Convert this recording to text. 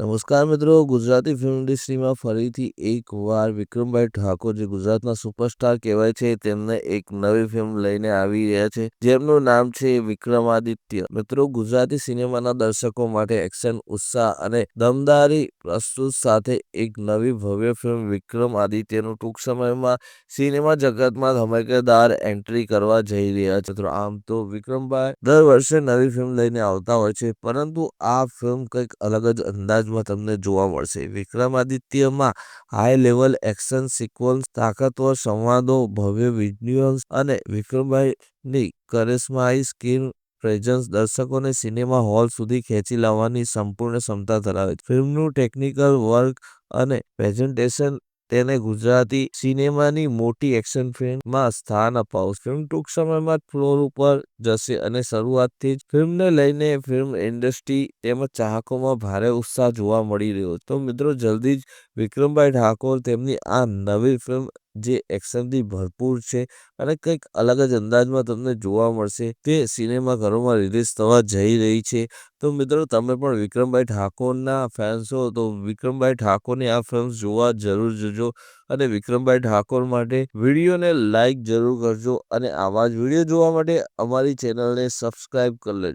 નમસ્કાર મિત્રો, ગુજરાતી ફિલ્મ ઇન્ડસ્ટ્રીમાં ફરીથી એકવાર વિક્રમભાઈ ઠાકોર, જે ગુજરાતના સુપરસ્ટાર કહેવાય છે, તેમને એક નવી ફિલ્મ લઈને આવી રહ્યા છે. જેમનું નામ છે વિક્રમાદિત્ય મિત્રો, ગુજરાતી સિનેમાના દર્શકો માટે એક્શન ઉત્સાહ અને દમદારી પ્રસ્તુત સાથે એક નવી ભવ્ય ફિલ્મ વિક્રમ આદિત્યનું ટૂંક સમયમાં સિનેમા જગતમાં ધમાકેદાર એન્ટ્રી કરવા જઈ રહ્યા છે. આમ તો વિક્રમભાઈ દર વર્ષે નવી ફિલ્મ લઈને આવતા હોય છે, પરંતુ આ ફિલ્મ કંઈક અલગ જ અંદાજમાં તમને જોવા મળશે. વિક્રમાદિત્યમાં હાઈ લેવલ એક્શન સિક્વન્સ તાકાતવર સંવાદો, ભવ્ય વિઝ્યુઅલ્સ અને વિક્રમભાઈની કરિશ્માઈ સ્કીન પ્રેઝન્સ દર્શકોને સિનેમા હોલ સુધી ખેંચી લાવવાની સંપૂર્ણ ક્ષમતા ધરાવે છે. ફિલ્મનું ટેકનિકલ વર્ક અને પ્રેઝન્ટેશન તેને ગુજરાતી સિનેમાની મોટી એક્શન ફિલ્મમાં સ્થાન અપાવશે ફિલ્મ ટૂંક સમયમાં ફ્લોર ઉપર જશે અને શરૂઆતથી જ ફિલ્મને લઈને ફિલ્મ ઇન્ડસ્ટ્રી તેમજ ચાહકોમાં ભારે ઉત્સાહ જોવા મળી રહ્યો. તો મિત્રો, જલ્દી જ વિક્રમભાઈ ઠાકોર તેમની આ નવી ફિલ્મ જે એક્શનથી ભરપૂર છે અને કંઈક અલગ જ અંદાજમાં તમને જોવા મળશે તે સિનેમાઘરોમાં રિલીઝ થવા જઈ રહી છે. તો મિત્રો, તમે પણ વિક્રમભાઈ ઠાકોરના ફેન્સ હો, તો વિક્રમભાઈ ઠાકોરની આ ફિલ્મ જોવા જરૂર જજો અને વિક્રમભાઈ ઠાકોર માટે વિડીયોને લાઈક જરૂર કરજો અને આવા જ વીડિયો જોવા માટે અમારી ચેનલને સબસ્ક્રાઈબ કરી લેજો.